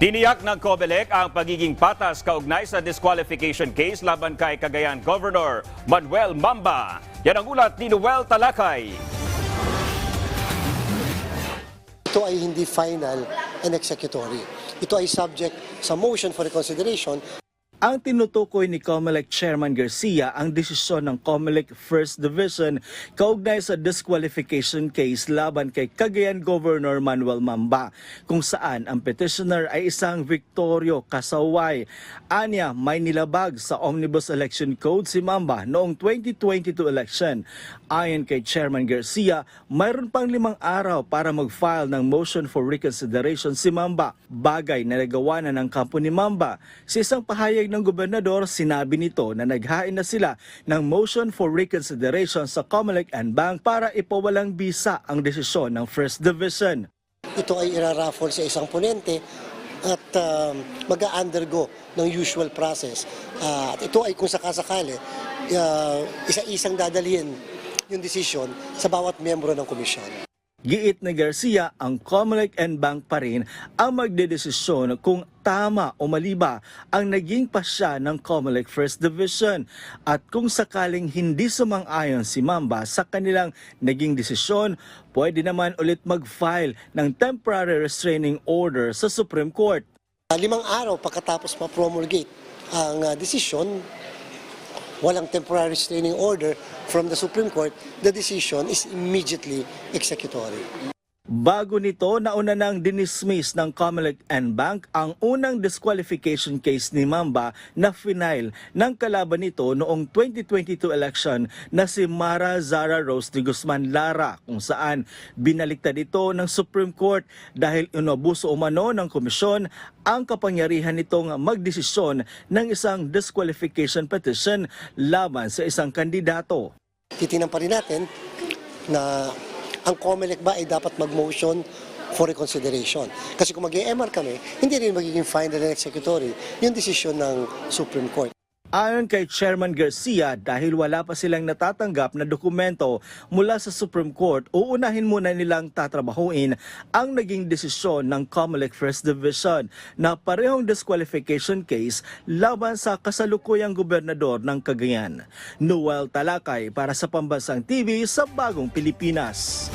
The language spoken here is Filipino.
Tiniyak ng COMELEC ang pagiging patas kaugnay sa disqualification case laban kay Cagayan Governor Manuel Mamba. Yan ang ulat ni Noel Talakay. Ito ay hindi final and executory. Ito ay subject sa motion for reconsideration Ang tinutukoy ni COMELEC Chairman Garcia ang desisyon ng COMELEC First Division kaugnay sa disqualification case laban kay Cagayan Governor Manuel Mamba kung saan ang petitioner ay isang Victorio Kasaway. Anya may nilabag sa Omnibus Election Code si Mamba noong 2022 election. Ayon kay Chairman Garcia, mayroon pang limang araw para mag-file ng motion for reconsideration si Mamba. Bagay na nagawa na ng kampo ni Mamba. Sa isang pahayag ng gobernador, sinabi nito na naghain na sila ng motion for reconsideration sa Comelec and Bank para ipawalang bisa ang desisyon ng First Division. ito ay iraraffle sa isang ponente at um, mag-undergo ng usual process. Ah, at ito ay kung sakasakali, uh, isa-isang dadalhin yung desisyon sa bawat miyembro ng komisyon. Giit ni Garcia, ang Comelec and Bank pa rin ang magdedesisyon kung tama o mali ba ang naging pasya ng Comelec First Division at kung sakaling hindi sumang-ayon si Mamba sa kanilang naging desisyon, pwede naman ulit mag-file ng temporary restraining order sa Supreme Court. Limang araw pagkatapos ma-promulgate ang ah, desisyon, walang temporary restraining order from the Supreme Court, the decision is immediately executory. Bago nito, nauna nang dinismiss ng Comelec and Bank ang unang disqualification case ni Mamba na final ng kalaban nito noong 2022 election na si Mara Zara Rose de Guzman Lara kung saan binaliktad ito ng Supreme Court dahil inabuso umano ng komisyon ang kapangyarihan nitong magdesisyon ng isang disqualification petition laban sa isang kandidato. Titingnan pa rin natin na ang COMELEC ba ay dapat mag-motion for reconsideration. Kasi kung mag-EMR kami, hindi rin magiging final and executory yung desisyon ng Supreme Court. Ayon kay Chairman Garcia, dahil wala pa silang natatanggap na dokumento mula sa Supreme Court, uunahin muna nilang tatrabahuin ang naging desisyon ng Comelec First Division na parehong disqualification case laban sa kasalukuyang gobernador ng Cagayan. Noel Talakay para sa Pambansang TV sa Bagong Pilipinas.